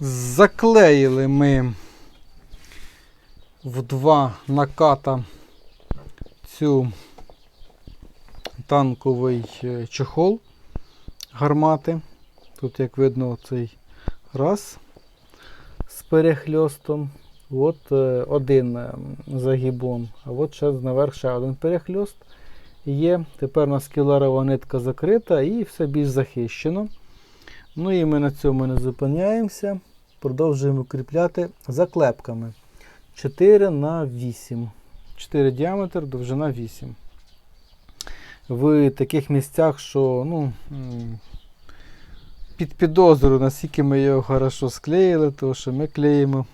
Заклеїли ми в два наката цю танковий е, чохол гармати. Тут, як видно, цей раз з перехльостом. От е, один е, загібон, а от ще наверх ще один перехльост є. Тепер у нас кіларова нитка закрита і все більш захищено. Ну і ми на цьому не зупиняємося. Продовжуємо укріпляти заклепками 4 на 8. 4 діаметр, довжина 8. В таких місцях, що ну, під підозру, наскільки ми його хорошо склеїли, тому що ми клеїмо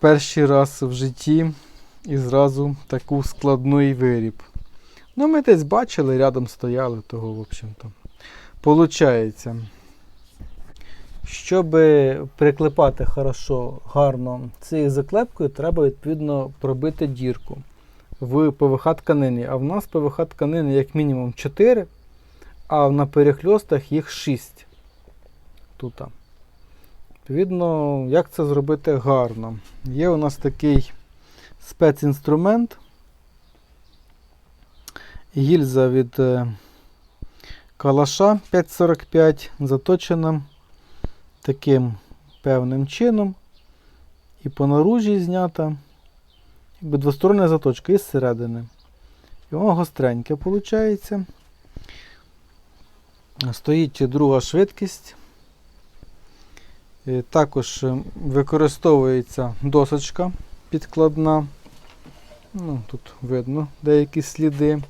перший раз в житті і зразу таку складний виріб. Ну, ми десь бачили, рядом стояли, того, в общем-то. Получається, щоб приклепати хорошо, гарно цією заклепкою, треба відповідно пробити дірку в ПВХ тканині. А в нас ПВХ тканини як мінімум 4, а на перехльостах їх 6. Тут. Відповідно, як це зробити гарно? Є у нас такий спецінструмент. Гільза від е, калаша 545 заточена таким певним чином. І по наружі знята. Якби двостороння заточка із середини. І воно гостреньке виходить. Стоїть друга швидкість. Е, Також е, використовується досочка підкладна. Ну, Тут видно деякі сліди.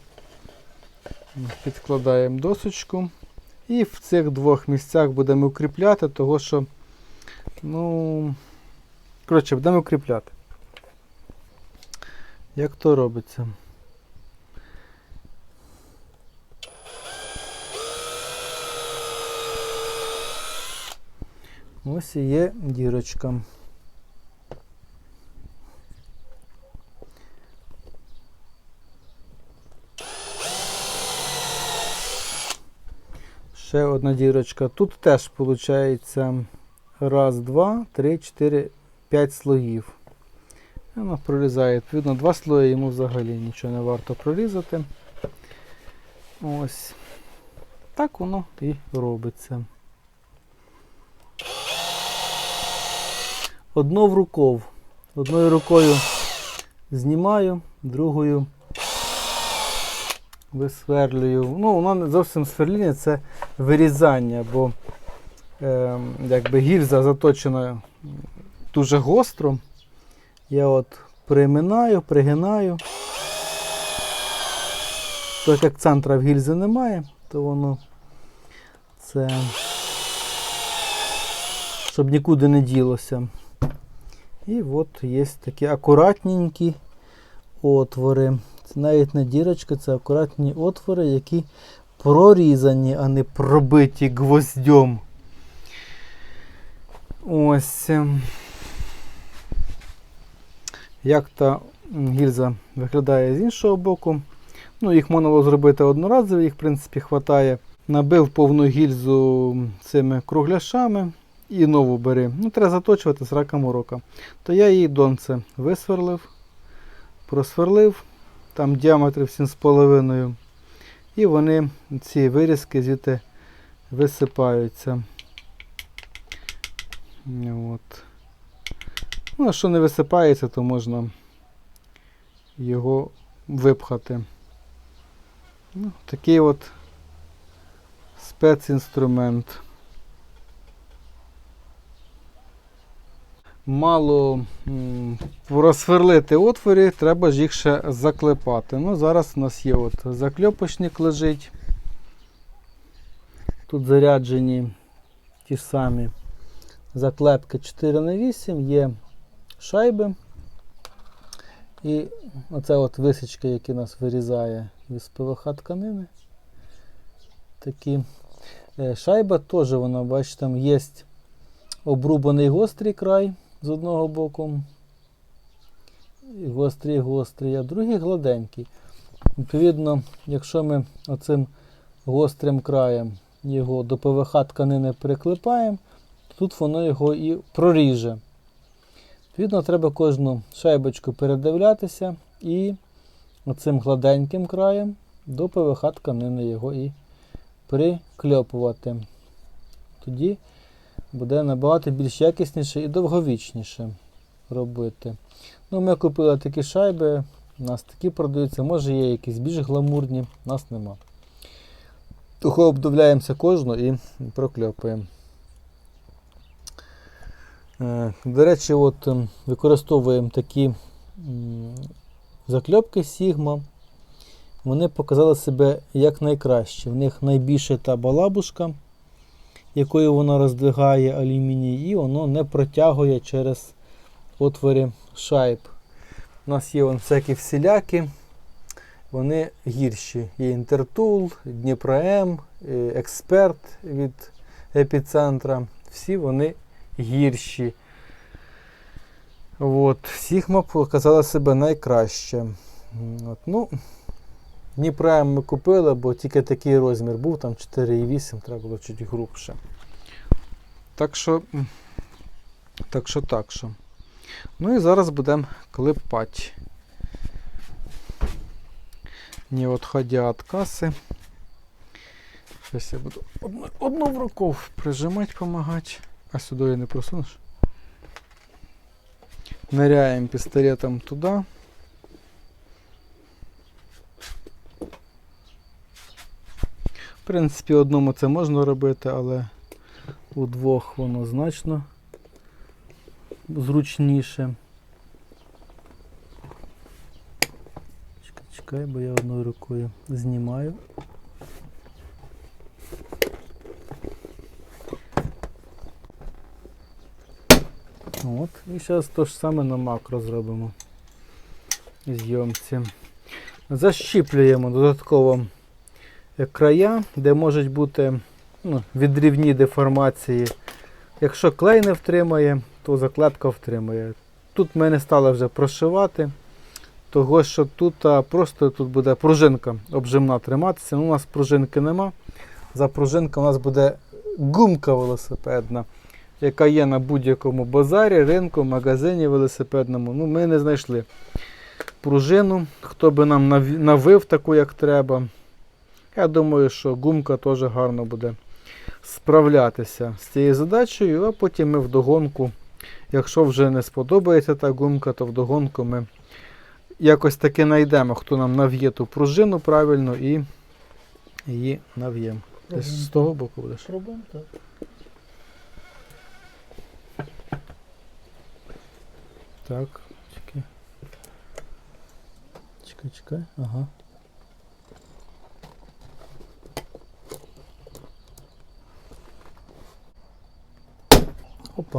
Підкладаємо досочку. І в цих двох місцях будемо укріпляти, того що, ну, коротше, будемо укріпляти. Як то робиться? Ось і є дірочка. Ще одна дірочка. Тут теж виходить раз, два, три, чотири, п'ять слоїв. І Воно прорізає. Відповідно, два слої йому взагалі нічого не варто прорізати. Ось. Так воно і робиться. Одно в руков. Одною рукою знімаю, другою висверлюю. Ну, воно не зовсім сверління, це вирізання, бо е, якби гільза заточена дуже гостро. Я от приминаю, пригинаю. Так як центра в гільзи немає, то воно це щоб нікуди не ділося. І от є такі акуратненькі отвори. Це навіть не дірочка, це акуратні отвори, які прорізані, а не пробиті гвоздем. Ось. ем. Як та гільза виглядає з іншого боку. Ну, Їх можна було зробити одноразово, їх в принципі хватає. Набив повну гільзу цими кругляшами і нову бери. Ну, треба заточувати з рака морока. То я її донце висверлив, просверлив, там діаметр 7,5. І вони, ці вирізки звідти висипаються. От. Ну, а що не висипається, то можна його випхати. Ну, такий от спецінструмент. Мало розсверлити отвори, треба ж їх ще заклепати. Ну, зараз у нас є от закльопочник лежить. Тут заряджені ті самі заклепки 4х8, є шайби. І оце от висічки, які нас вирізає із ПВХ тканини. Такі. Е, Шайба теж вона, бачите, там є обрубаний гострий край з одного боку. І Гострий, гострий, а другий гладенький. Відповідно, якщо ми оцим гострим краєм його до ПВХ тканини приклепаємо, тут воно його і проріже. Відповідно, треба кожну шайбочку передивлятися і оцим гладеньким краєм до ПВХ тканини його і прикльопувати. Тоді буде набагато більш якісніше і довговічніше робити. Ну, ми купили такі шайби, у нас такі продаються, може є якісь більш гламурні, у нас нема. Того обдивляємося кожну і прокльопуємо. Е, До речі, от ем, використовуємо такі закльопки Sigma. Вони показали себе як найкраще. В них найбільша та балабушка, якою вона роздвигає алюміній, і воно не протягує через отвори шайб. У нас є вон всякі всілякі, вони гірші. Є Інтертул, Дніпром, е, Експерт від епіцентра. Всі вони гірші. От, Sigma показала себе найкраще. От, ну, Дніпром ми купили, бо тільки такий розмір був, там 4,8, треба було чуть грубше. Так що, так що, так що. Ну і зараз будемо клепати. Не відходя від каси. Зараз я буду одну, одну в руку прижимати, допомагати. А сюди я не просунеш. Ныряем пістолетом туди. В принципі, одному це можна робити, але удвох воно значно зручніше. Чекай, чекай, бо я одною рукою знімаю. От, і зараз то ж саме на макро зробимо. Зйомці. Защіплюємо додатково края, де можуть бути ну, відрівні деформації. Якщо клей не втримає, то заклепка втримає. Тут ми не стали вже прошивати, того що тут а, просто тут буде пружинка обжимна триматися. Ну, у нас пружинки нема. За пружинка у нас буде гумка велосипедна, яка є на будь-якому базарі, ринку, магазині велосипедному. Ну, Ми не знайшли пружину, хто би нам нав- навив таку, як треба. Я думаю, що гумка теж гарно буде справлятися з цією задачею, а потім ми вдогонку, якщо вже не сподобається та гумка, то вдогонку ми якось таки знайдемо, хто нам нав'є ту пружину правильно і її нав'ємо. Ти з того боку будеш. Пробуємо так. Так, чекай. Чекай, чекай. Ага.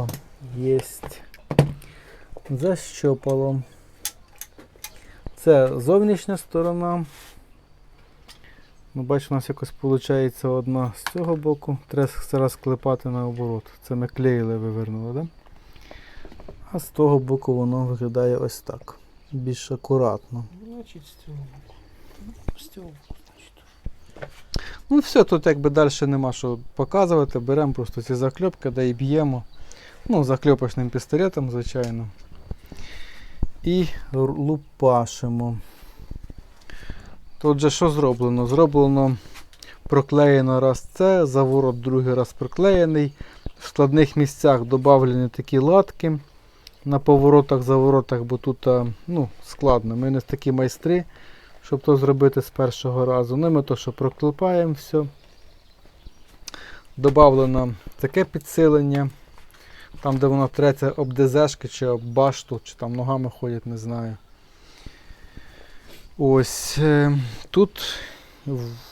Опа, єсть. Защопало. Це зовнішня сторона. Ну, бачу, у нас якось виходить одна з цього боку. Треба зараз клепати наоборот. Це ми клеїли, вивернули. Да? А з того боку воно виглядає ось так. Більш акуратно. Значить, з цього боку. З цього боку, значить. Ну все, тут якби далі нема що показувати. Беремо просто ці закльопки, да і б'ємо. Ну, закльопочним пістолетом, звичайно. І лупашимо. Тут же що зроблено? Зроблено проклеєно раз це, заворот другий раз проклеєний. В складних місцях додавлені такі латки на поворотах, заворотах, бо тут ну, складно. Ми не такі майстри, щоб то зробити з першого разу. Ну, ми то, що проклепаємо все. Добавлено таке підсилення. Там, де воно треться об ДЗшки чи об башту, чи там ногами ходять, не знаю. Ось е, тут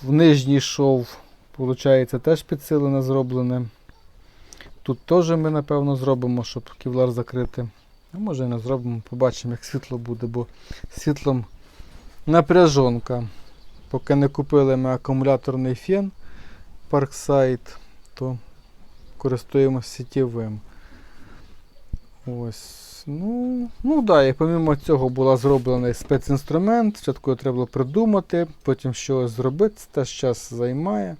в нижній шов, виходить, теж підсилене зроблене. Тут теж ми, напевно, зробимо, щоб кевлар закрити. А може не зробимо, побачимо, як світло буде, бо світлом напряжонка. Поки не купили ми акумуляторний фен Parkside, то користуємося сітєвим. Ось. Ну, ну да, і помимо цього була зроблений спецінструмент. Спочатку треба було придумати, потім щось зробити, це теж час займає.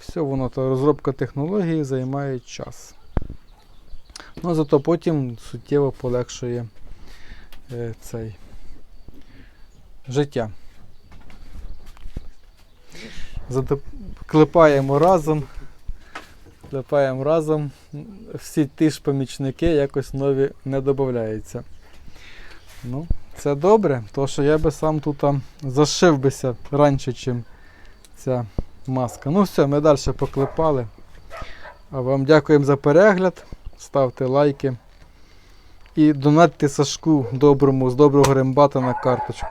Все воно, та розробка технології займає час. Ну, зато потім суттєво полегшує е, цей життя. Зато клепаємо разом. Клепаємо разом. Всі ті ж помічники якось нові не додаються. Ну, це добре, тому що я би сам тут зашив бися раніше, ніж ця маска. Ну все, ми далі поклепали. А вам дякуємо за перегляд. Ставте лайки. І донатьте Сашку доброму з доброго рембата на карточку.